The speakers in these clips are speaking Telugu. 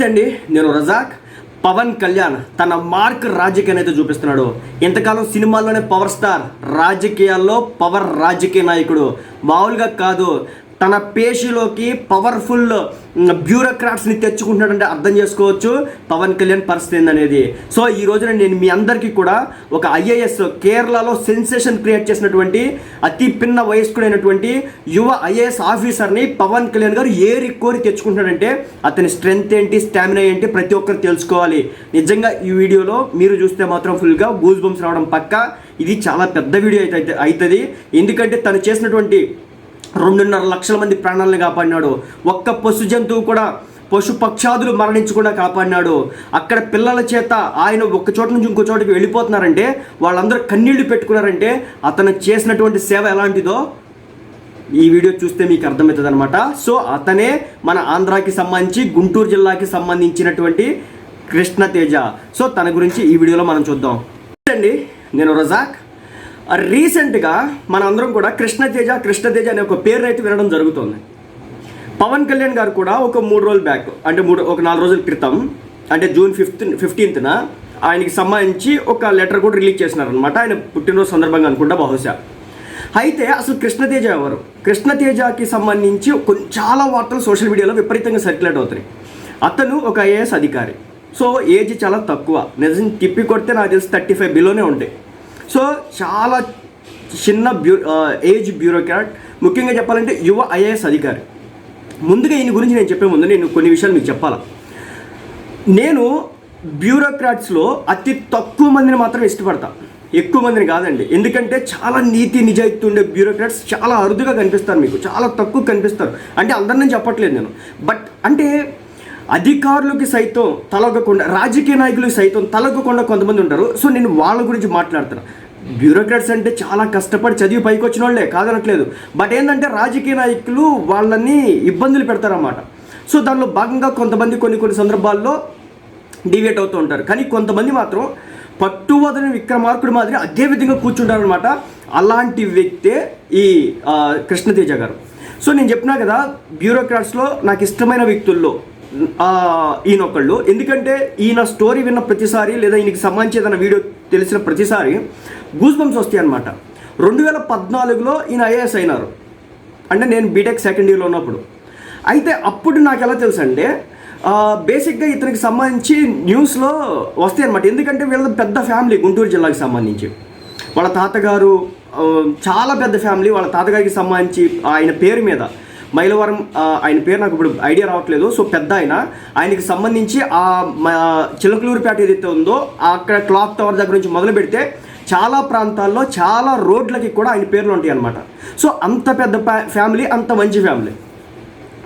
నమస్తే అండి నేను రజాక్. పవన్ కళ్యాణ్ తన మార్క్ రాజకీయాన్ని అయితే చూపిస్తున్నాడు. ఇంతకాలం సినిమాల్లోనే పవర్ స్టార్ రాజకీయాల్లో పవర్ రాజకీయ నాయకుడు. మామూలుగా కాదు తన పేషీలోకి పవర్ఫుల్ బ్యూరోక్రాట్స్ని తెచ్చుకుంటున్నాడంటే అర్థం చేసుకోవచ్చు. పవన్ కళ్యాణ్ పరిస్థితి ఏందనేది. సో ఈ రోజున నేను మీ అందరికీ కూడా ఒక ఐఏఎస్ కేరళలో సెన్సేషన్ క్రియేట్ చేసినటువంటి అతి పిన్న వయస్కుడైనటువంటి యువ ఐఏఎస్ ఆఫీసర్ని పవన్ కళ్యాణ్ గారు ఏరి కోరి తెచ్చుకుంటున్నాడంటే అతని స్ట్రెంగ్త్ ఏంటి స్టామినా ఏంటి ప్రతి ఒక్కరు తెలుసుకోవాలి. నిజంగా ఈ వీడియోలో మీరు చూస్తే మాత్రం ఫుల్గా గూజ్ బంప్స్ రావడం పక్క. ఇది చాలా పెద్ద వీడియో అయితే అవుతుంది. ఎందుకంటే తను చేసినటువంటి రెండున్నర లక్షల మంది ప్రాణాలను కాపాడినాడు. ఒక్క పశు జంతువు కూడా పశు పక్షాదులు మరణించకుండా కాపాడినాడు. అక్కడ పిల్లల చేత ఆయన ఒక చోట నుంచి ఇంకో చోటకి వెళ్ళిపోతున్నారంటే వాళ్ళందరూ కన్నీళ్ళు పెట్టుకున్నారంటే అతను చేసినటువంటి సేవ ఎలాంటిదో ఈ వీడియో చూస్తే మీకు అర్థమవుతుంది అనమాట సో అతనే మన ఆంధ్రాకి సంబంధించి గుంటూరు జిల్లాకి సంబంధించినటువంటి కృష్ణ తేజ సో తన గురించి ఈ వీడియోలో మనం చూద్దాం. అండి నేను రజాక్. రీసెంట్గా మనందరం కూడా కృష్ణతేజ కృష్ణతేజ అనే ఒక పేరు అయితే వినడం జరుగుతుంది. పవన్ కళ్యాణ్ గారు కూడా ఒక మూడు రోజుల బ్యాక్ అంటే మూడు ఒక నాలుగు రోజుల క్రితం అంటే జూన్ ఫిఫ్త్ ఫిఫ్టీన్త్న ఆయనకి సంబంధించి ఒక లెటర్ కూడా రిలీజ్ చేసినారనమాట ఆయన పుట్టినరోజు సందర్భంగా అనుకుంటా బహుశా. అయితే అసలు కృష్ణతేజ ఎవరు? కృష్ణతేజకి సంబంధించి కొన్ని చాలా వార్తలు సోషల్ మీడియాలో విపరీతంగా సర్క్యులేట్ అవుతాయి అతను ఒక ఐఏఎస్ అధికారి. సో ఏజ్ చాలా తక్కువ. నిజం తిప్పి కొడితే నాకు తెలిసి థర్టీ ఫైవ్ బిలోనే ఉంటాయి సో చాలా చిన్న బ్యూ ఏజ్ బ్యూరోక్రాట్ ముఖ్యంగా చెప్పాలంటే యువ ఐఏఎస్ అధికారి. ముందుగా ఈయన గురించి నేను చెప్పే ముందు నేను కొన్ని విషయాలు మీకు చెప్పాలా? నేను బ్యూరోక్రాట్స్లో అతి తక్కువ మందిని మాత్రం ఇష్టపడతా. ఎక్కువ మందిని కాదండి. ఎందుకంటే చాలా నీతి నిజాయితీ ఉండే బ్యూరోక్రాట్స్ చాలా అరుదుగా కనిపిస్తారు మీకు. చాలా తక్కువ కనిపిస్తారు. అంటే అందరిని చెప్పట్లేదు నేను. బట్ అంటే అధికారులకి సైతం తలగకుండా రాజకీయ నాయకులకి సైతం తలగకుండా కొంతమంది ఉంటారు. సో నేను వాళ్ళ గురించి మాట్లాడుతున్నా. బ్యూరోక్రాట్స్ అంటే చాలా కష్టపడి చదివి పైకి వచ్చిన వాళ్ళే కాదనట్లేదు. బట్ ఏంటంటే రాజకీయ నాయకులు వాళ్ళని ఇబ్బందులు పెడతారన్నమాట. సో దానిలో భాగంగా కొంతమంది కొన్ని కొన్ని సందర్భాల్లో డివేట్ అవుతూ ఉంటారు. కానీ కొంతమంది మాత్రం పట్టువదని విక్రమార్కుడు మాదిరి అదే విధంగా కూర్చుంటారనమాట అలాంటి వ్యక్తే ఈ కృష్ణతేజ గారు. సో నేను చెప్పినా కదా బ్యూరోక్రాట్స్లో నాకు ఇష్టమైన వ్యక్తుల్లో ఈయన ఒకళ్ళు ఎందుకంటే ఈయన స్టోరీ విన్న ప్రతిసారి లేదా ఈయనకి సంబంధించి ఏదైనా వీడియో తెలిసిన ప్రతిసారి గూస్ బంప్స్ వస్తాయి అనమాట రెండు వేల పద్నాలుగులో ఈయన ఐఏఎస్ అయినారు. అంటే నేను బీటెక్ సెకండ్ ఇయర్లో ఉన్నప్పుడు. అయితే అప్పుడు నాకు ఎలా తెలుసు అంటే బేసిక్గా ఇతనికి సంబంధించి న్యూస్లో వస్తాయి అనమాట ఎందుకంటే వీళ్ళది పెద్ద ఫ్యామిలీ గుంటూరు జిల్లాకి సంబంధించి. వాళ్ళ తాతగారు చాలా పెద్ద ఫ్యామిలీ. వాళ్ళ తాతగారికి సంబంధించి ఆయన పేరు మీద మైలవరం ఆయన పేరు నాకు ఇప్పుడు ఐడియా రావట్లేదు. సో పెద్ద ఆయన. ఆయనకి సంబంధించి ఆ చిలకలూరుపేట ఏదైతే ఉందో అక్కడ క్లాక్ టవర్ దగ్గర నుంచి మొదలు పెడితే చాలా ప్రాంతాల్లో చాలా రోడ్లకి కూడా ఆయన పేర్లు ఉంటాయి అనమాట సో అంత పెద్ద ఫ్యా- ఫ్యామిలీ అంత మంచి ఫ్యామిలీ.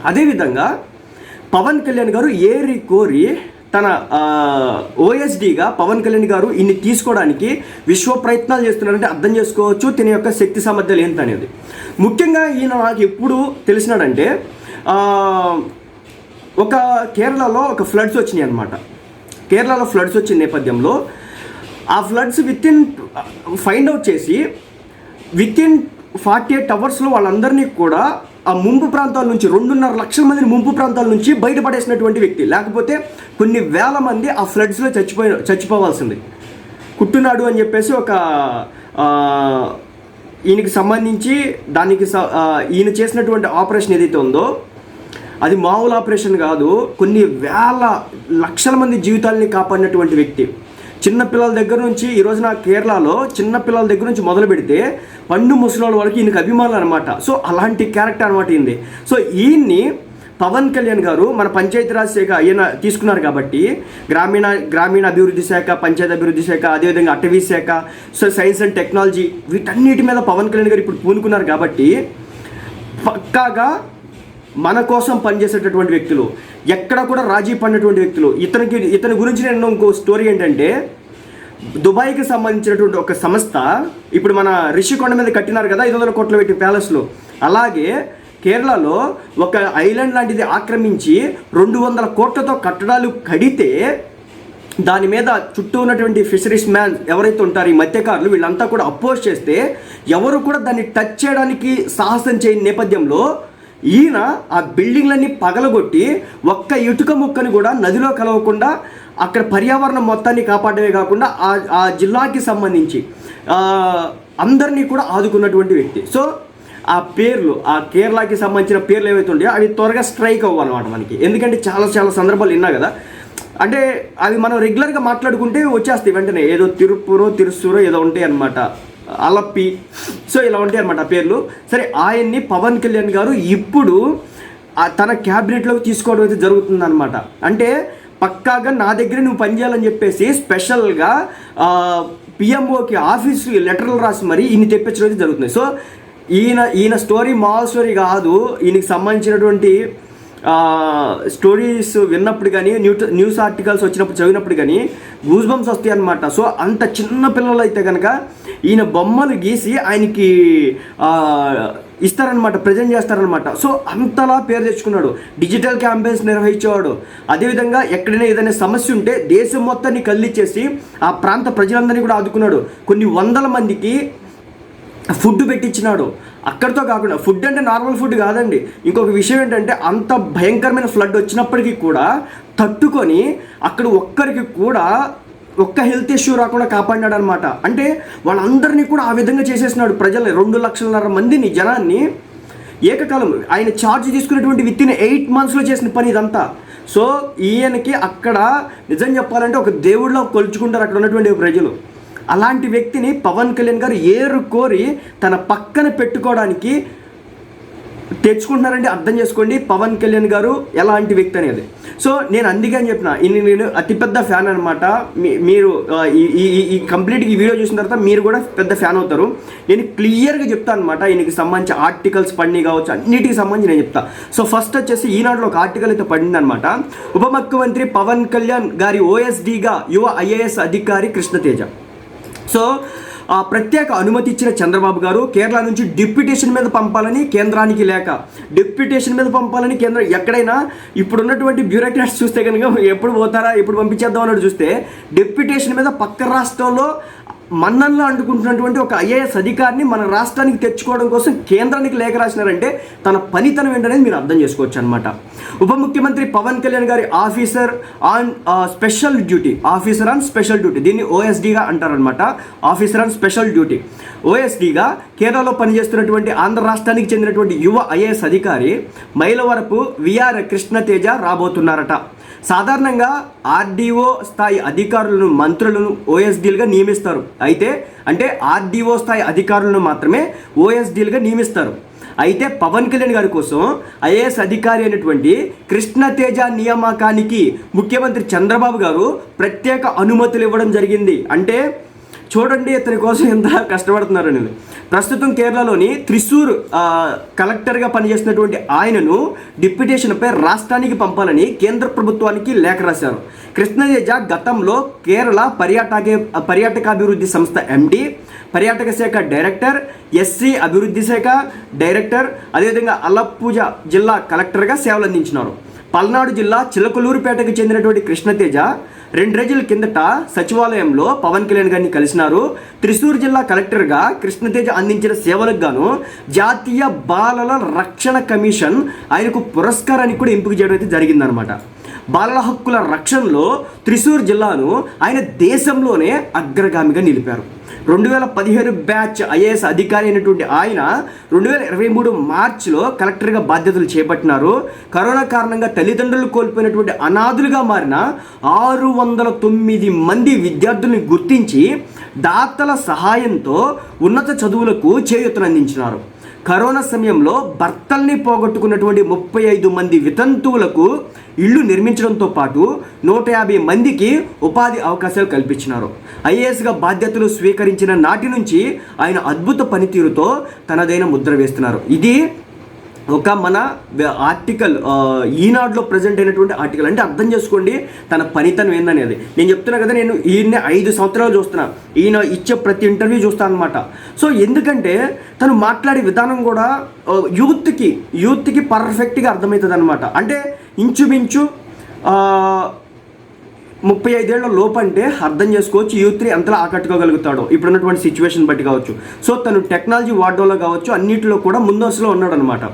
అదేవిధంగా పవన్ కళ్యాణ్ గారు ఏరి కోరి తన ఓఎస్డిగా పవన్ కళ్యాణ్ గారు ఇన్ని తీసుకోవడానికి విశ్వ ప్రయత్నాలు చేస్తున్నారంటే అర్థం చేసుకోవచ్చు. తన యొక్క శక్తి సామర్థ్యాలు ఏంటనేది. ముఖ్యంగా ఈయన నాకు ఎప్పుడు తెలిసినాడంటే ఒక కేరళలో ఒక ఫ్లడ్స్ వచ్చినాయి అనమాట కేరళలో ఫ్లడ్స్ వచ్చిన నేపథ్యంలో ఆ floods within find out చేసి విత్ ఇన్ ఫార్టీ ఎయిట్ అవర్స్లో వాళ్ళందరినీ కూడా ఆ ముంపు ప్రాంతాల నుంచి రెండున్నర లక్షల మందిని ముంపు ప్రాంతాల నుంచి బయటపడేసినటువంటి వ్యక్తి. లేకపోతే కొన్ని వేల మంది ఆ ఫ్లడ్స్లో చచ్చిపోయి చచ్చిపోవాల్సింది. కుట్టునాడు అని చెప్పేసి ఒక ఈయనకి సంబంధించి దానికి స- ఈయన చేసినటువంటి ఆపరేషన్ ఏదైతే ఉందో అది మామూలు ఆపరేషన్ కాదు కొన్ని వేల లక్షల మంది జీవితాలని కాపాడినటువంటి వ్యక్తి. చిన్న పిల్లల దగ్గర నుంచి ఈరోజు నా కేరళలో చిన్న పిల్లల దగ్గర నుంచి మొదలు పెడితే పండు ముసలి వరకు ఈయనకి అభిమానులు అనమాట సో అలాంటి క్యారెక్టర్ అనమాట ఈయనది. సో ఈయన్ని పవన్ కళ్యాణ్ గారు మన పంచాయతీరాజ్ శాఖ ఈయన తీసుకున్నారు కాబట్టి గ్రామీణ గ్రామీణ అభివృద్ధి శాఖ పంచాయతీ అభివృద్ధి శాఖ అదేవిధంగా అటవీ శాఖ సో సైన్స్ అండ్ టెక్నాలజీ వీటన్నిటి మీద పవన్ కళ్యాణ్ గారు ఇప్పుడు పూనుకున్నారు కాబట్టి పక్కాగా మన కోసం పనిచేసేటటువంటి వ్యక్తులు ఎక్కడ కూడా రాజీ పడినటువంటి వ్యక్తులు. ఇతనికి ఇతని గురించి నేను ఇంకో స్టోరీ ఏంటంటే దుబాయ్కి సంబంధించినటువంటి ఒక సంస్థ ఇప్పుడు మన రిషికొండ మీద కట్టినారు కదా ఐదు వందల కోట్ల పెట్టి ప్యాలెస్లో. అలాగే కేరళలో ఒక ఐలాండ్ లాంటిది ఆక్రమించి రెండు వందల కోట్లతో కట్టడాలు కడితే దాని మీద చుట్టూ ఉన్నటువంటి ఫిషరీస్ మ్యాన్ ఎవరైతే ఉంటారో ఈ మత్స్యకారులు వీళ్ళంతా కూడా అపోజ్ చేస్తే ఎవరు కూడా దాన్ని టచ్ చేయడానికి సాహసం చేయని నేపథ్యంలో ఈయన ఆ బిల్డింగ్లన్నీ పగలగొట్టి ఒక్క ఇటుక ముక్కని కూడా నదిలో కలవకుండా అక్కడ పర్యావరణం మొత్తాన్ని కాపాడమే కాకుండా ఆ ఆ జిల్లాకి సంబంధించి అందరినీ కూడా ఆదుకున్నటువంటి వ్యక్తి. సో ఆ పేర్లు ఆ కేరళకి సంబంధించిన పేర్లు ఏవైతే ఉంటాయో అవి త్వరగా స్ట్రైక్ అవ్వాలన్నమాట మనకి. ఎందుకంటే చాలా చాలా సందర్భాలు విన్నా కదా. అంటే అవి మనం రెగ్యులర్గా మాట్లాడుకుంటే వచ్చేస్తాయి వెంటనే. ఏదో తిరుపూరో తిరుసూరో ఏదో ఉంటాయి అనమాట అలప్పి. సో ఇలా ఉంటాయి అనమాట ఆ పేర్లు. సరే ఆయన్ని పవన్ కళ్యాణ్ గారు ఇప్పుడు తన క్యాబినెట్లోకి తీసుకోవడం అయితే జరుగుతుందన్నమాట. అంటే పక్కాగా నా దగ్గర నువ్వు పనిచేయాలని చెప్పేసి స్పెషల్గా పిఎంఓకి ఆఫీస్ లెటర్లు రాసి మరి ఈయన తెప్పించడం అయితే జరుగుతుంది. సో ఈయన ఈయన స్టోరీ మాల్ స్టోరీ కాదు ఈయనకి సంబంధించినటువంటి స్టోరీస్ విన్నప్పుడు కానీ న్యూ న్యూస్ ఆర్టికల్స్ వచ్చినప్పుడు చదివినప్పుడు కానీ గూస్ బంప్స్ వస్తాయి అనమాట సో అంత చిన్న పిల్లలు అయితే కనుక ఈయన బొమ్మలు గీసి ఆయనకి ఇస్తారనమాట ప్రజెంట్ చేస్తారనమాట సో అంతలా పేరు తెచ్చుకున్నాడు. డిజిటల్ క్యాంపెయిన్స్ నిర్వహించేవాడు. అదేవిధంగా ఎక్కడైనా ఏదైనా సమస్య ఉంటే దేశం మొత్తాన్ని కళ్ళిచ్చేసి ఆ ప్రాంత ప్రజలందరినీ కూడా ఆదుకున్నాడు. కొన్ని వందల మందికి ఫుడ్ పెట్టించినాడు. అక్కడితో కాకుండా ఫుడ్ అంటే నార్మల్ ఫుడ్ కాదండి. ఇంకొక విషయం ఏంటంటే అంత భయంకరమైన ఫ్లడ్ వచ్చినప్పటికీ కూడా తట్టుకొని అక్కడ ఒక్కరికి కూడా ఒక్క హెల్త్ ఇష్యూ రాకుండా కాపాడినాడు అనమాట అంటే వాళ్ళందరినీ కూడా ఆ విధంగా చేసేసినాడు ప్రజలు. రెండు లక్షలన్నర మందిని జనాన్ని ఏకకాలం ఆయన ఛార్జ్ తీసుకున్నటువంటి విత్ ఇన్ ఎయిట్ మంత్స్లో చేసిన పని ఇదంతా. సో ఈయనకి అక్కడ నిజం చెప్పాలంటే ఒక దేవుడిలో కొలుచుకుంటారు అక్కడ ఉన్నటువంటి ప్రజలు. అలాంటి వ్యక్తిని పవన్ కళ్యాణ్ గారు ఏరు కోరి తన పక్కన పెట్టుకోవడానికి తెచ్చుకుంటున్నారంటే అర్థం చేసుకోండి. పవన్ కళ్యాణ్ గారు ఎలాంటి వ్యక్తి అనేది. సో నేను అందుకే అని చెప్పిన నేను అతిపెద్ద ఫ్యాన్ అనమాట మీరు ఈ ఈ- ఈ కంప్లీట్ ఈ వీడియో చూసిన తర్వాత మీరు కూడా పెద్ద ఫ్యాన్ అవుతారు. నేను క్లియర్గా చెప్తాను అనమాట ఈయనకి సంబంధించి ఆర్టికల్స్ పడిని కావచ్చు అన్నిటికి సంబంధించి నేను చెప్తా. సో ఫస్ట్ వచ్చేసి ఈనాడులో ఒక ఆర్టికల్ అయితే పడింది అనమాట ఉప ముఖ్యమంత్రి పవన్ కళ్యాణ్ గారి ఓఎస్డీగా యువ ఐఏఎస్ అధికారి కృష్ణతేజ. సో ఆ ప్రత్యేక అనుమతి ఇచ్చిన చంద్రబాబు గారు కేరళ నుంచి డిప్యుటేషన్ మీద పంపాలని కేంద్రానికి లేక డిప్యుటేషన్ మీద పంపాలని కేంద్రం ఎక్కడైనా ఇప్పుడున్నటువంటి బ్యూరోక్రాట్స్ చూస్తే కనుక ఎప్పుడు పోతారా ఎప్పుడు పంపించేద్దాం అన్నట్టు చూస్తే డిప్యుటేషన్ మీద పక్క రాష్ట్రంలో మన్నల్లో అంటుకుంటున్నటువంటి ఒక ఐఏఎస్ అధికారిని మన రాష్ట్రానికి తెచ్చుకోవడం కోసం కేంద్రానికి లేఖ రాసినారంటే తన పనితనం ఏంటనేది మీరు అర్థం చేసుకోవచ్చు అనమాట ఉప ముఖ్యమంత్రి పవన్ కళ్యాణ్ గారి officer on special duty officer on special duty దీన్ని ఓఎస్డీగా అంటారనమాట ఆఫీసర్ ఆన్ స్పెషల్ డ్యూటీ. ఓఎస్డీగా కేరళలో పనిచేస్తున్నటువంటి ఆంధ్ర రాష్ట్రానికి చెందినటువంటి యువ ఐఏఎస్ అధికారి మైలవరపు విఆర్ కృష్ణతేజ రాబోతున్నారట. సాధారణంగా ఆర్డీఓ స్థాయి అధికారులను మంత్రులను ఓఎస్డీలుగా నియమిస్తారు. అయితే అంటే ఆర్డీఓ స్థాయి అధికారులను మాత్రమే ఓఎస్డీలుగా నియమిస్తారు. అయితే పవన్ కళ్యాణ్ గారి కోసం ఐఏఎస్ అధికారి అయినటువంటి కృష్ణతేజ నియామకానికి ముఖ్యమంత్రి చంద్రబాబు గారు ప్రత్యేక అనుమతులు ఇవ్వడం జరిగింది. అంటే చూడండి ఇతని కోసం ఎంత కష్టపడుతున్నారు అనేది. ప్రస్తుతం కేరళలోని త్రిశూర్ కలెక్టర్గా పనిచేస్తున్నటువంటి ఆయనను డిప్యుటేషన్పై రాష్ట్రానికి పంపాలని కేంద్ర ప్రభుత్వానికి లేఖ రాశారు. కృష్ణతేజ గతంలో కేరళ పర్యాటక పర్యాటకాభివృద్ధి సంస్థ ఎండి పర్యాటక శాఖ డైరెక్టర్ ఎస్సీ అభివృద్ధి శాఖ డైరెక్టర్ అదేవిధంగా అల్లప్పూజ జిల్లా కలెక్టర్గా సేవలు అందించినారు పల్నాడు జిల్లా చిలకలూరుపేటకు చెందినటువంటి కృష్ణతేజ రెండు రోజుల కిందట సచివాలయంలో పవన్ కళ్యాణ్ గారిని కలిసినారు. త్రిశూర్ జిల్లా కలెక్టర్గా కృష్ణతేజ అందించిన సేవలకు గాను జాతీయ బాలల రక్షణ కమిషన్ ఆయనకు పురస్కారానికి కూడా ఎంపిక చేయడం అయితే జరిగిందనమాట బాలల హక్కుల రక్షణలో త్రిశూర్ జిల్లాను ఆయన దేశంలోనే అగ్రగామిగా నిలిపారు. రెండు వేల పదిహేను బ్యాచ్ ఐఏఎస్ అధికారి అయినటువంటి ఆయన రెండు వేల ఇరవై మూడు మార్చిలో కలెక్టర్గా బాధ్యతలు చేపట్టినారు. కరోనా కారణంగా తల్లిదండ్రులు కోల్పోయినటువంటి అనాథులుగా మారిన ఆరు వందల తొమ్మిది మంది విద్యార్థుల్ని గుర్తించి దాతల సహాయంతో ఉన్నత చదువులకు చేయూతనందించినారు కరోనా సమయంలో భర్తల్ని పోగొట్టుకున్నటువంటి ముప్పై ఐదు మంది వితంతువులకు ఇళ్ళు నిర్మించడంతో పాటు నూట యాభై మందికి ఉపాధి అవకాశాలు కల్పించినారు. ఐఏఎస్గా బాధ్యతలు స్వీకరించిన నాటి నుంచి ఆయన అద్భుత పనితీరుతో తనదైన ముద్ర వేస్తున్నారు. ఇది ఒక మన ఆర్టికల్ ఈనాడులో ప్రజెంట్ అయినటువంటి ఆర్టికల్ అంటే అర్థం చేసుకోండి తన పనితనం ఏందనేది. నేను చెప్తున్నా కదా నేను ఈయన్ని ఐదు సంవత్సరాలు చూస్తున్నా. ఈయన ఇచ్చే ప్రతి ఇంటర్వ్యూ చూస్తాను అనమాట సో ఎందుకంటే తను మాట్లాడే విధానం కూడా యూత్కి యూత్కి పర్ఫెక్ట్గా అర్థమవుతుంది అనమాట అంటే ఇంచుమించు ముప్పై ఐదేళ్ళ లోపు అంటే అర్థం చేసుకోవచ్చు యూత్ని ఎంతలా ఆకట్టుకోగలుగుతాడో. ఇప్పుడున్నటువంటి సిచ్యువేషన్ బట్టి కావచ్చు. సో తను టెక్నాలజీ వాడడంలో కావచ్చు అన్నిటిలో కూడా ముందస్తులో ఉన్నాడు అనమాట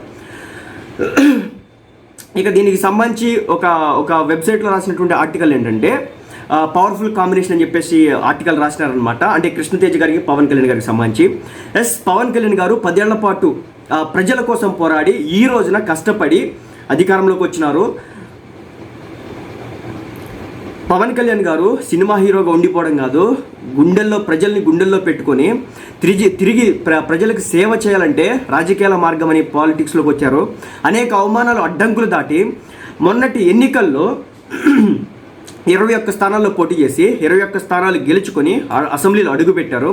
ఇక దీనికి సంబంధించి ఒక ఒక వెబ్సైట్లో రాసినటువంటి ఆర్టికల్ ఏంటంటే పవర్ఫుల్ కాంబినేషన్ అని చెప్పేసి ఆర్టికల్ రాసినారనమాట అంటే కృష్ణతేజ్ గారికి పవన్ కళ్యాణ్ గారికి సంబంధించి. ఎస్ పవన్ కళ్యాణ్ గారు పదేళ్ళ పాటు ప్రజల కోసం పోరాడి ఈ రోజున కష్టపడి అధికారంలోకి వచ్చినారు. పవన్ కళ్యాణ్ గారు సినిమా హీరోగా ఉండిపోవడం కాదు గుండెల్లో ప్రజల్ని గుండెల్లో పెట్టుకొని తిరిగి తిరిగి ప్ర ప్రజలకు సేవ చేయాలంటే రాజకీయాల మార్గం అని పాలిటిక్స్లోకి వచ్చారు. అనేక అవమానాలు అడ్డంకులు దాటి మొన్నటి ఎన్నికల్లో ఇరవై ఒక్క స్థానాల్లో పోటీ చేసి ఇరవై ఒక్క స్థానాలు గెలుచుకొని అసెంబ్లీలో అడుగుపెట్టారు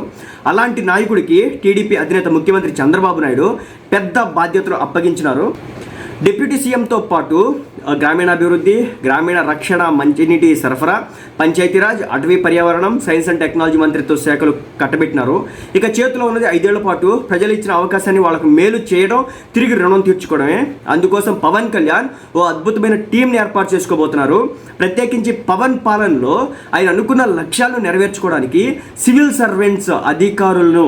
అలాంటి నాయకుడికి టీడీపీ అధినేత ముఖ్యమంత్రి చంద్రబాబు నాయుడు పెద్ద బాధ్యతలు అప్పగించినారు. డిప్యూటీ సీఎంతో పాటు గ్రామీణాభివృద్ధి గ్రామీణ రక్షణ మంచినీటి సరఫరా పంచాయతీరాజ్ అటవీ పర్యావరణం సైన్స్ అండ్ టెక్నాలజీ మంత్రిత్వ శాఖలు కట్టబెట్టినారు. ఇక చేతిలో ఉన్నది ఐదేళ్ళ పాటు ప్రజలు ఇచ్చిన అవకాశాన్ని వాళ్ళకు మేలు చేయడం తిరిగి రుణం తీర్చుకోవడమే. అందుకోసం పవన్ కళ్యాణ్ ఓ అద్భుతమైన టీంని ఏర్పాటు చేసుకోబోతున్నారు. ప్రత్యేకించి పవన్ పాలనలో ఆయన అనుకున్న లక్ష్యాలను నెరవేర్చుకోవడానికి సివిల్ సర్వెంట్స్ అధికారులను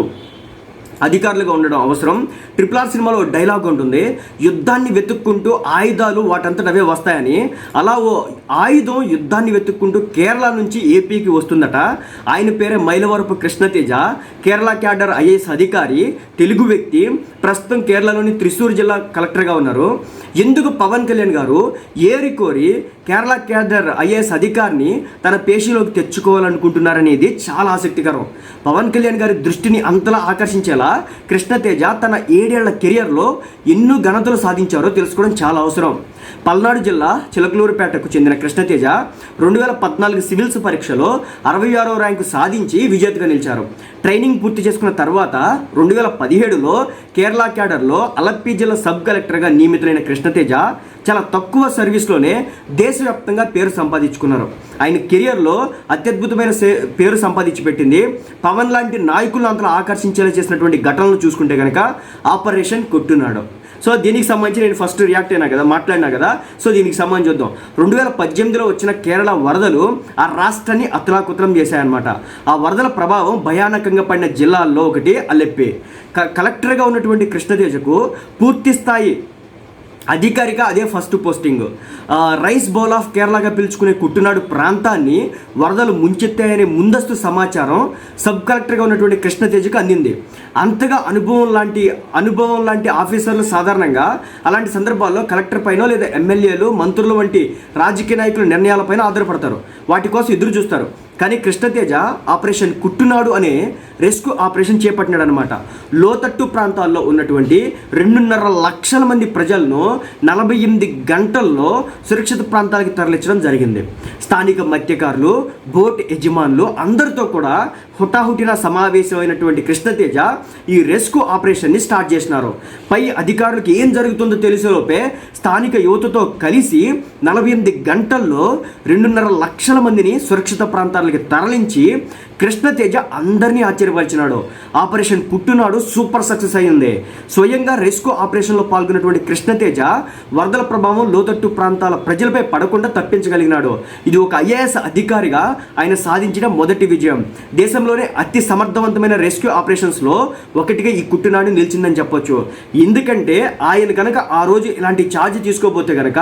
అధికారులుగా ఉండడం అవసరం. ట్రిపుల్ ఆర్ సినిమాలో డైలాగ్ ఉంటుంది. యుద్ధాన్ని వెతుక్కుంటూ ఆయుధాలు వాటంతట అవే వస్తాయని అలా ఓ ఆయుధం యుద్ధాన్ని వెతుక్కుంటూ కేరళ నుంచి ఏపీకి వస్తుందట. ఆయన పేరే మైలవరపు కృష్ణతేజ. కేరళ క్యాడర్ ఐఏఎస్ అధికారి తెలుగు వ్యక్తి. ప్రస్తుతం కేరళలోని త్రిశూర్ జిల్లా కలెక్టర్గా ఉన్నారు. ఎందుకు పవన్ కళ్యాణ్ గారు ఏరి కోరి కేరళ క్యాడర్ ఐఏఎస్ అధికారిని తన పేషీలోకి తెచ్చుకోవాలనుకుంటున్నారనేది చాలా ఆసక్తికరం. పవన్ కళ్యాణ్ గారి దృష్టిని అంతలా ఆకర్షించేలా కృష్ణతేజ తన ఏడేళ్ళ కెరియర్లో ఎన్నో ఘనతలు సాధించారో తెలుసుకోవడం చాలా అవసరం. పల్నాడు జిల్లా చిలకలూరుపేటకు చెందిన కృష్ణతేజ రెండు వేల పద్నాలుగు సివిల్స్ పరీక్షలో అరవై ఆరో ర్యాంకు సాధించి విజేతగా నిలిచారు. ట్రైనింగ్ పూర్తి చేసుకున్న తర్వాత రెండు వేల పదిహేడులో కేరళ క్యాడర్లో అలప్పి జిల్లా సబ్ కలెక్టర్గా నియమితులైన కృష్ణతేజ చాలా తక్కువ సర్వీస్లోనే దేశవ్యాప్తంగా పేరు సంపాదించుకున్నారు. ఆయన కెరియర్లో అత్యద్భుతమైన పేరు సంపాదించి పెట్టింది. పవన్ లాంటి నాయకులను అంతలో ఆకర్షించేలా చేసినటువంటి ఘటనలు చూసుకుంటే కనుక ఆపరేషన్ కొట్టున్నాడు సో దీనికి సంబంధించి నేను ఫస్ట్ రియాక్ట్ అయినా కదా మాట్లాడినా కదా సో దీనికి సంబంధించి చూద్దాం. రెండు వేల పద్దెనిమిదిలో వచ్చిన కేరళ వరదలు ఆ రాష్ట్రాన్ని అతలాకుతలం చేశాయన్నమాట. ఆ వరదల ప్రభావం భయానకంగా పడిన జిల్లాల్లో ఒకటి అల్లెప్పి క కలెక్టర్గా ఉన్నటువంటి కృష్ణతేజకు పూర్తి స్థాయి అధికారిక అదే first posting. Rice bowl of కేరళగా పిలుచుకునే కుట్టునాడు ప్రాంతాన్ని వరదలు ముంచెత్తాయనే ముందస్తు సమాచారం సబ్ కలెక్టర్గా ఉన్నటువంటి కృష్ణతేజకు అందింది. అంతగా అనుభవం లాంటి అనుభవం లాంటి ఆఫీసర్లు సాధారణంగా అలాంటి సందర్భాల్లో కలెక్టర్ పైన లేదా ఎమ్మెల్యేలు మంత్రులు వంటి రాజకీయ నాయకుల నిర్ణయాలపైన ఆధారపడతారు. వాటి కోసం ఎదురు చూస్తారు. కానీ కృష్ణతేజ ఆపరేషన్ కుట్టునాడు అనే రెస్క్యూ ఆపరేషన్ చేపట్టినాడు అనమాట లోతట్టు ప్రాంతాల్లో ఉన్నటువంటి రెండున్నర లక్షల మంది ప్రజలను నలభై ఎనిమిది గంటల్లో సురక్షిత ప్రాంతాలకు తరలించడం జరిగింది. స్థానిక మత్స్యకారులు బోట్ యజమానులు అందరితో కూడా హుటాహుటిన సమావేశమైనటువంటి కృష్ణతేజ ఈ రెస్క్యూ ఆపరేషన్ని స్టార్ట్ చేసినారు. పై అధికారులకు ఏం జరుగుతుందో తెలిసేలోపే స్థానిక యువతతో కలిసి నలభై ఎనిమిది గంటల్లో రెండున్నర లక్షల మందిని సురక్షిత ప్రాంతాలకి తరలించి కృష్ణతేజ అందరినీ ఆశ్చర్యపరిచినాడు. ఆపరేషన్ పుట్టునాడు సూపర్ సక్సెస్ అయ్యింది. స్వయంగా రెస్క్యూ ఆపరేషన్లో పాల్గొన్నటువంటి కృష్ణతేజ వరదల ప్రభావం లోతట్టు ప్రాంతాల ప్రజలపై పడకుండా తప్పించగలిగినాడు. ఇది ఒక ఐఏఎస్ అధికారిగా ఆయన సాధించిన మొదటి విజయం. దేశంలోనే అతి సమర్థవంతమైన రెస్క్యూ ఆపరేషన్స్లో ఒకటిగా ఈ కుట్టునాడు నిలిచిందని చెప్పొచ్చు. ఎందుకంటే ఆయన కనుక ఆ రోజు ఇలాంటి ఛార్జ్ తీసుకోబోతే కనుక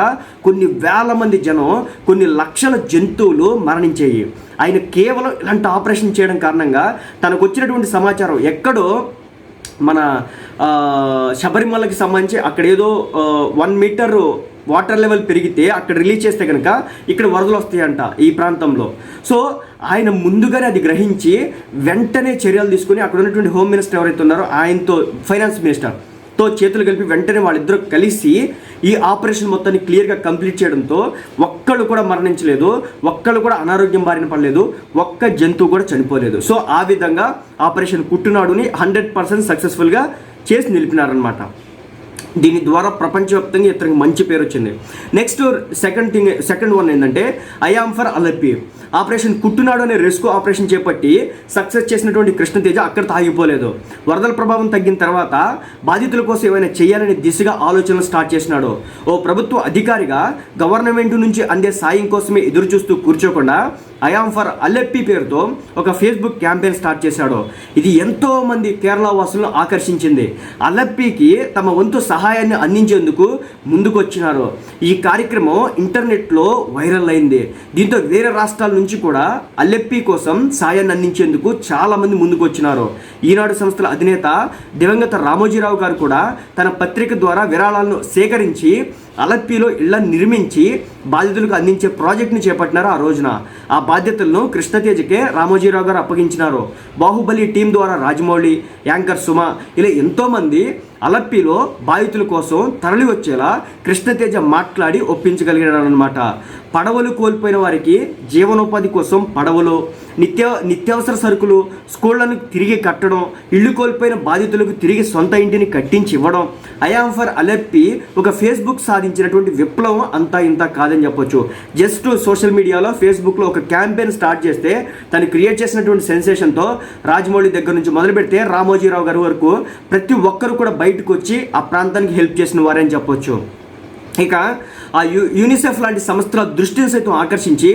కొన్ని వేల మంది జనం కొన్ని లక్షల జంతువులు మరణించాయి. ఆయన కేవలం ఇలాంటి ఆపరేషన్ చేయడం కారణంగా తనకు వచ్చినటువంటి సమాచారం ఎక్కడో మన శబరిమలకి సంబంధించి అక్కడ ఏదో వన్ మీటర్ వాటర్ లెవెల్ పెరిగితే అక్కడ రిలీజ్ చేస్తే కనుక ఇక్కడ వరదలు వస్తాయంట ఈ ప్రాంతంలో. సో ఆయన ముందుగానే అది గ్రహించి వెంటనే చర్యలు తీసుకుని అక్కడ ఉన్నటువంటి హోమ్ మినిస్టర్ ఎవరైతే ఉన్నారో ఆయనతో ఫైనాన్స్ మినిస్టర్తో చేతులు కలిపి వెంటనే వాళ్ళిద్దరూ కలిసి ఈ ఆపరేషన్ మొత్తాన్ని క్లియర్గా కంప్లీట్ చేయడంతో ఒక్కళ్ళు కూడా మరణించలేదు ఒక్కళ్ళు కూడా అనారోగ్యం బారిన పడలేదు ఒక్క జంతువు కూడా చనిపోలేదు. సో ఆ విధంగా ఆపరేషన్ కుట్టునాడుని హండ్రెడ్ పర్సెంట్ సక్సెస్ఫుల్గా చేసి నిలిపినారనమాట దీని ద్వారా ప్రపంచవ్యాప్తంగా ఇతనికి మంచి పేరు వచ్చింది. Next second thing second one ఏంటంటే I am for Alleppey operation Kuttanad అనే రెస్క్యూ ఆపరేషన్ చేపట్టి సక్సెస్ చేసినటువంటి కృష్ణతేజ అక్కడ తాగిపోలేదు వరదల ప్రభావం తగ్గిన తర్వాత బాధితుల కోసం ఏమైనా చేయాలనే దిశగా ఆలోచనలు స్టార్ట్ చేసినాడు. ఓ ప్రభుత్వ అధికారిగా గవర్నమెంట్ నుంచి అందే సాయం కోసమే ఎదురు చూస్తూ కూర్చోకుండా ఐఆమ్ ఫర్ అల్లెప్పి పేరుతో ఒక ఫేస్బుక్ క్యాంపెయిన్ స్టార్ట్ చేశాడు. ఇది ఎంతో మంది కేరళ వాసులను ఆకర్షించింది. అల్లెప్పికి తమ వంతు సహాయాన్ని అందించేందుకు ముందుకొచ్చినారు. ఈ కార్యక్రమం ఇంటర్నెట్లో వైరల్ అయింది. దీంతో వేరే రాష్ట్రాల నుంచి కూడా అల్లెప్పి కోసం సాయాన్ని అందించేందుకు చాలామంది ముందుకొచ్చినారు. ఈనాడు సంస్థల అధినేత దివంగత రామోజీరావు గారు కూడా తన పత్రిక ద్వారా విరాళాలను సేకరించి అలప్పిలో ఇళ్ళను నిర్మించి బాధితులకు అందించే ప్రాజెక్ట్ని చేపట్టినారు ఆ రోజున. ఆ బాధ్యతలను కృష్ణతేజకే రామోజీరావు గారు అప్పగించినారు. బాహుబలి టీం ద్వారా రాజమౌళి యాంకర్ సుమ ఇలా ఎంతోమంది అలప్పిలో బాధితుల కోసం తరలి వచ్చేలా కృష్ణతేజ మాట్లాడి ఒప్పించగలిగాడనమాట పడవలు కోల్పోయిన వారికి జీవనోపాధి కోసం పడవలు నిత్య నిత్యావసర సరుకులు స్కూళ్ళను తిరిగి కట్టడం ఇల్లు కోల్పోయిన బాధితులకు తిరిగి సొంత ఇంటిని కట్టించి ఇవ్వడం అయామ్ ఫర్ అలెప్పి ఒక ఫేస్బుక్ సాధించినటువంటి విప్లవం అంతా ఇంత కాదని చెప్పొచ్చు. జస్ట్ సోషల్ మీడియాలో ఫేస్బుక్లో ఒక క్యాంపెయిన్ స్టార్ట్ చేస్తే తను క్రియేట్ చేసినటువంటి సెన్సేషన్తో రాజమౌళి దగ్గర నుంచి మొదలు పెడితే రామోజీరావు గారి వరకు ప్రతి ఒక్కరు కూడా బయటకు వచ్చి ఆ ప్రాంతానికి హెల్ప్ చేసిన వారని చెప్పొచ్చు. ఇక ఆ యు యూనిసెఫ్ లాంటి సంస్థల దృష్టిని సైతం ఆకర్షించి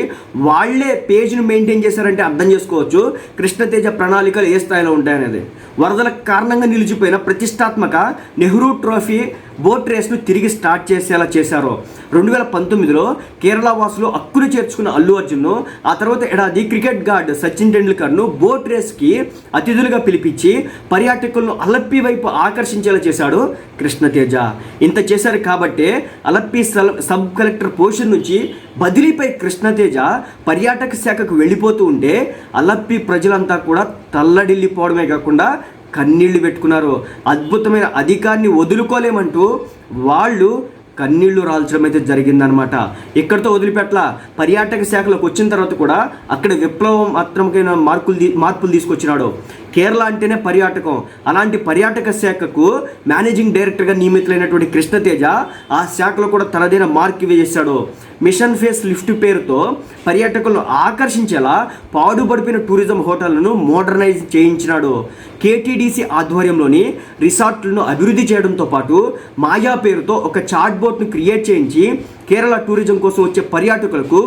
వాళ్ళే పేజ్ను మెయింటైన్ చేశారంటే అర్థం చేసుకోవచ్చు. కృష్ణతేజ ప్రణాళికలు ఏ స్థాయిలో ఉంటాయనేది. వరదల కారణంగా నిలిచిపోయిన ప్రతిష్టాత్మక నెహ్రూ ట్రోఫీ బోట్ రేస్ను తిరిగి స్టార్ట్ చేసేలా చేశారు. రెండు వేల పంతొమ్మిదిలో కేరళ వాసులు హక్కును చేర్చుకున్న అల్లు అర్జున్ను ఆ తర్వాత ఏడాది క్రికెట్ గార్డ్ సచిన్ టెండూల్కర్ను బోట్ రేస్కి అతిథులుగా పిలిపించి పర్యాటకులను అలప్పి వైపు ఆకర్షించేలా చేశాడు కృష్ణతేజ. ఇంత చేశారు కాబట్టే అలప్పి సబ్ కలెక్టర్ పోషన్ నుంచి బదిలీపై కృష్ణతేజ పర్యాటక శాఖకు వెళ్ళిపోతూ ఉంటే అలప్పి ప్రజలంతా కూడా తల్లడిల్లిపోవడమే కాకుండా కన్నీళ్ళు పెట్టుకున్నారు. అద్భుతమైన అధికారిని వదులుకోలేమంటూ వాళ్ళు కన్నీళ్ళు రాల్చడం అయితే జరిగిందనమాట ఇక్కడితో వదిలిపెట్ల. పర్యాటక శాఖలోకి వచ్చిన తర్వాత కూడా అక్కడ విప్లవం మాత్రమైన మార్పులు మార్పులు తీసుకొచ్చినాడు. కేరళ అంటేనే పర్యాటకం. అలాంటి పర్యాటక శాఖకు మేనేజింగ్ డైరెక్టర్గా నియమితులైనటువంటి కృష్ణతేజ ఆ శాఖలో కూడా తనదైన మార్క్ వేసేశాడు మిషన్ ఫేస్ లిఫ్ట్ పేరుతో పర్యాటకులను ఆకర్షించేలా పాడుపడిపోయిన టూరిజం హోటళ్ళను మోడర్నైజ్ చేయించినాడు. కేటీడీసీ ఆధ్వర్యంలోని రిసార్ట్లను అభివృద్ధి చేయడంతో పాటు మాయా పేరుతో ఒక చాట్ బోట్ను క్రియేట్ చేయించి కేరళ టూరిజం కోసం వచ్చే పర్యాటకులకు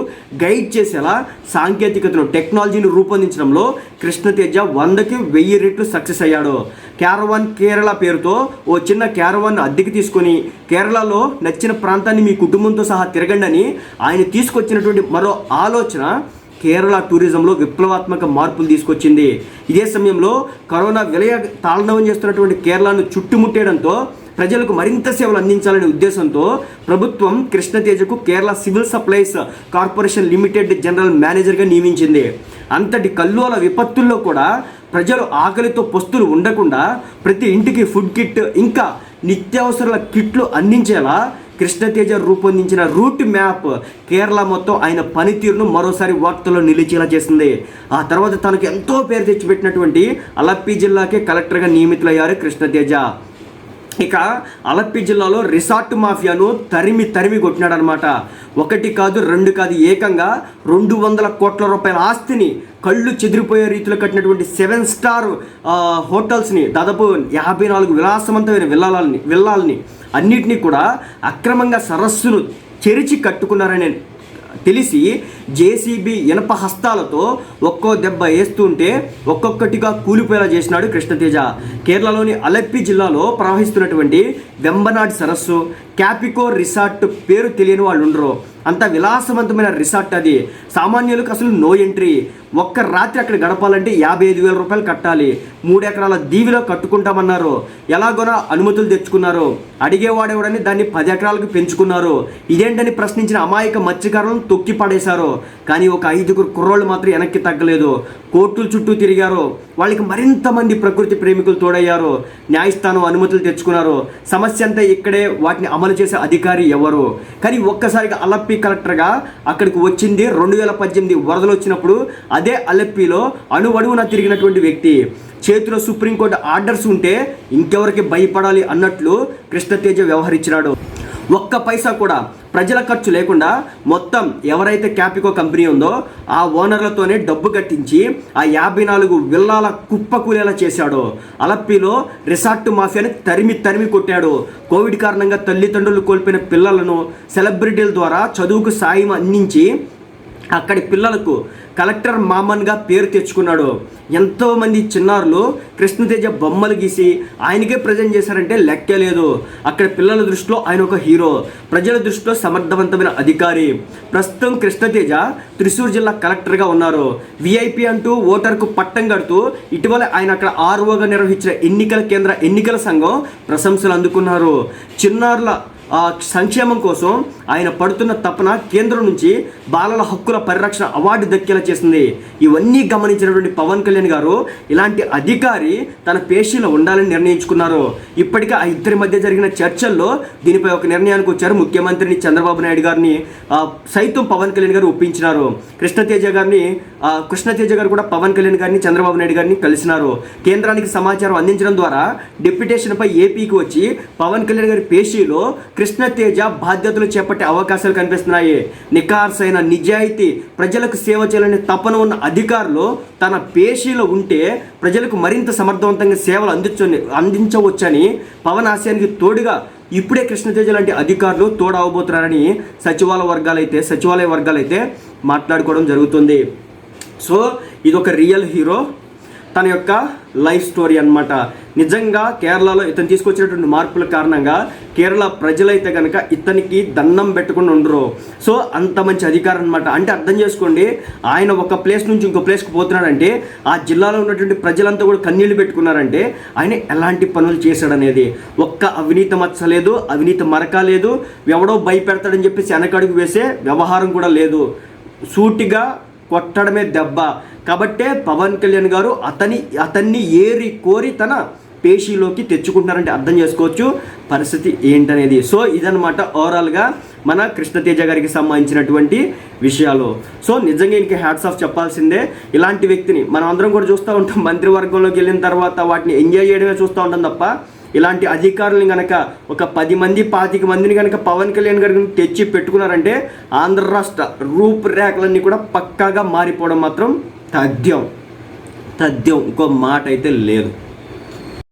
గైడ్ చేసేలా సాంకేతికతను టెక్నాలజీని రూపొందించడంలో కృష్ణతేజ వందకి వెయ్యి రెట్లు సక్సెస్ అయ్యాడు. క్యారవాన్ కేరళ పేరుతో ఓ చిన్న క్యారవాన్ అద్దెకి తీసుకొని కేరళలో నచ్చిన ప్రాంతాన్ని మీ కుటుంబంతో సహా తిరగండి అని ఆయన తీసుకొచ్చినటువంటి మరో ఆలోచన కేరళ టూరిజంలో విప్లవాత్మక మార్పులు తీసుకొచ్చింది. ఇదే సమయంలో కరోనా విలయ తాళనవం చేస్తున్నటువంటి కేరళను చుట్టుముట్టేయడంతో ప్రజలకు మరింత సేవలు అందించాలనే ఉద్దేశంతో ప్రభుత్వం కృష్ణతేజకు Kerala civil supplies corporation limited general మేనేజర్గా నియమించింది. అంతటి కల్లోల విపత్తుల్లో కూడా ప్రజలు ఆకలితో పస్తులు ఉండకుండా ప్రతి ఇంటికి ఫుడ్ కిట్ ఇంకా నిత్యావసరాల కిట్లు అందించేలా కృష్ణతేజ రూపొందించిన రూట్ మ్యాప్ కేరళ మొత్తం ఆయన పనితీరును మరోసారి వార్తల్లో నిలిచేలా చేసింది. ఆ తర్వాత తనకు ఎంతో పేరు తెచ్చిపెట్టినటువంటి అలప్పి జిల్లాకే కలెక్టర్గా నియమితులయ్యారు కృష్ణతేజ ఇక అలప్పి జిల్లాలో రిసార్ట్ మాఫియాను తరిమి తరిమి కొట్టినాడనమాట. ఒకటి కాదు రెండు కాదు ఏకంగా రెండు వందల కోట్ల రూపాయల ఆస్తిని కళ్ళు చెదిరిపోయే రీతిలో కట్టినటువంటి సెవెన్ స్టార్ హోటల్స్ని దాదాపు యాభై నాలుగు విలాసవంతమైన విల్లాలని విల్లాలని అన్నిటినీ కూడా అక్రమంగా సరస్సును చెరిచి కట్టుకున్నారని తెలిసి జేసీబీ ఇనప హస్తాలతో ఒక్కో దెబ్బ వేస్తుంటే ఒక్కొక్కటిగా కూలిపోయేలా చేసినాడు కృష్ణతేజ. కేరళలోని అలప్పి జిల్లాలో ప్రవహిస్తున్నటువంటి వెంబనాడ్ సరస్సు క్యాపికో రిసార్ట్ పేరు తెలియని వాళ్ళు ఉండరు. అంత విలాసవంతమైన రిసార్ట్ అది. సామాన్యులకు అసలు నో ఎంట్రీ. ఒక్క రాత్రి అక్కడ గడపాలంటే యాభై ఐదు వేల రూపాయలు కట్టాలి. మూడు ఎకరాల దీవిలో కట్టుకుంటామన్నారు. ఎలాగోనా అనుమతులు తెచ్చుకున్నారు. అడిగేవాడేవాడని దాన్ని పది ఎకరాలకు పెంచుకున్నారు. ఇదేంటని ప్రశ్నించిన అమాయక మత్స్యకారులను తొక్కి పడేశారు కానీ ఒక ఐదుగురు కుర్రోళ్ళు మాత్రం వెనక్కి తగ్గలేదు. కోర్టుల చుట్టూ తిరిగారు వాళ్ళకి మరింత మంది ప్రకృతి ప్రేమికులు తోడయ్యారు న్యాయస్థానం అనుమతులు తెచ్చుకున్నారు సమస్య అంతా ఇక్కడే వాటిని అమలు చేసే అధికారి ఎవరు? కానీ ఒక్కసారిగా అలప్పి కలెక్టర్గా అక్కడికి వచ్చింది రెండు వేల పద్దెనిమిది వరదలు వచ్చినప్పుడు అదే అలప్పిలో అణువడువున తిరిగినటువంటి వ్యక్తి. చేతిలో సుప్రీంకోర్టు ఆర్డర్స్ ఉంటే ఇంకెవరికి భయపడాలి అన్నట్లు కృష్ణతేజ వ్యవహరించినాడు. ఒక్క పైసా కూడా ప్రజల ఖర్చు లేకుండా మొత్తం ఎవరైతే క్యాపికో కంపెనీ ఉందో ఆ ఓనర్లతోనే డబ్బు కట్టించి ఆ యాభై నాలుగు విల్లాల కుప్పకూలేలా చేశాడు. అలప్పిలో రిసార్ట్ మాఫియాని తరిమి తరిమి కొట్టాడు. కోవిడ్ కారణంగా తల్లిదండ్రులు కోల్పోయిన పిల్లలను సెలబ్రిటీల ద్వారా చదువుకు సాయం అందించి అక్కడి పిల్లలకు కలెక్టర్ మామన్గా పేరు తెచ్చుకున్నాడు. ఎంతోమంది చిన్నారులు కృష్ణతేజ బొమ్మలు గీసి ఆయనకే ప్రజెంట్ చేశారంటే లెక్కే లేదు. అక్కడ పిల్లల దృష్టిలో ఆయన ఒక హీరో ప్రజల దృష్టిలో సమర్థవంతమైన అధికారి. ప్రస్తుతం కృష్ణతేజ త్రిశూర్ జిల్లా కలెక్టర్గా ఉన్నారు. విఐపి అంటూ ఓటర్కు పట్టం కడుతూ ఇటీవల ఆయన అక్కడ ఆర్ఓగా నిర్వహించిన ఎన్నికల కేంద్ర ఎన్నికల సంఘం ప్రశంసలు అందుకున్నారు. చిన్నారుల సంక్షేమం కోసం ఆయన పడుతున్న తపన కేంద్రం నుంచి బాలల హక్కుల పరిరక్షణ అవార్డు దక్కేలా చేసింది. ఇవన్నీ గమనించినటువంటి పవన్ కళ్యాణ్ గారు ఇలాంటి అధికారి తన పేషీలో ఉండాలని నిర్ణయించుకున్నారు. ఇప్పటికే ఆ ఇద్దరి మధ్య జరిగిన చర్చల్లో దీనిపై ఒక నిర్ణయానికి వచ్చారు ముఖ్యమంత్రిని చంద్రబాబు నాయుడు గారిని. సైతం పవన్ కళ్యాణ్ గారు ఒప్పించినారు. కృష్ణతేజ గారిని కృష్ణతేజ గారు కూడా పవన్ కళ్యాణ్ గారిని చంద్రబాబు నాయుడు గారిని కలిసినారు. కేంద్రానికి సమాచారం అందించడం ద్వారా డెప్యుటేషన్పై ఏపీకి వచ్చి పవన్ కళ్యాణ్ గారి పేషీలో కృష్ణతేజ బాధ్యతలు చేపట్టే అవకాశాలు కనిపిస్తున్నాయి. నికార్సైన నిజాయితీ ప్రజలకు సేవ చేయాలనే తపన ఉన్న అధికారులు తన పేషీలో ఉంటే ప్రజలకు మరింత సమర్థవంతంగా సేవలు అందించని అందించవచ్చని పవన్ ఆశయానికి తోడుగా ఇప్పుడే కృష్ణతేజ లాంటి అధికారులు తోడవబోతున్నారని సచివాలయ వర్గాలైతే సచివాలయ వర్గాలైతే మాట్లాడుకోవడం జరుగుతుంది. సో ఇది ఒక రియల్ హీరో. తన యొక్క లైఫ్ స్టోరీ అన్నమాట. నిజంగా కేరళలో ఇతను తీసుకొచ్చినటువంటి మార్పుల కారణంగా కేరళ ప్రజలైతే కనుక ఇతనికి దండం పెట్టుకుని ఉండరు. సో అంత మంచి అధికారం అనమాట అంటే అర్థం చేసుకోండి ఆయన ఒక ప్లేస్ నుంచి ఇంకో ప్లేస్కి పోతున్నాడంటే ఆ జిల్లాలో ఉన్నటువంటి ప్రజలంతా కూడా కన్నీళ్ళు పెట్టుకున్నారంటే ఆయన ఎలాంటి పనులు చేశాడనేది. ఒక్క అవినీతి మచ్చలేదు అవినీతి మరక లేదు ఎవడో భయపెడతాడని చెప్పేసి వెనకడుగు వేసే వ్యవహారం కూడా లేదు. సూటిగా కొట్టడమే దెబ్బ. కాబట్టే పవన్ కళ్యాణ్ గారు అతని అతన్ని ఏరి కోరి తన పేషీలోకి తెచ్చుకుంటున్నారంటే అర్థం చేసుకోవచ్చు. పరిస్థితి ఏంటనేది. సో ఇదనమాట ఓవరాల్గా మన కృష్ణతేజ గారికి సంబంధించినటువంటి విషయాలు. సో నిజంగా ఇంక హ్యాట్స్ ఆఫ్ చెప్పాల్సిందే. ఇలాంటి వ్యక్తిని మనం అందరం కూడా చూస్తూ ఉంటాం. మంత్రివర్గంలోకి వెళ్ళిన తర్వాత వాటిని ఎంజాయ్ చేయడమే చూస్తూ ఉంటాం తప్ప ఇలాంటి అధికారులను కనుక ఒక పది మంది పాతిక మందిని కనుక పవన్ కళ్యాణ్ గారికి తెచ్చి పెట్టుకున్నారంటే ఆంధ్ర రాష్ట్ర రూపురేఖలన్నీ కూడా పక్కాగా మారిపోవడం మాత్రం తథ్యం. తథ్యం. ఇంకో మాట అయితే లేదు.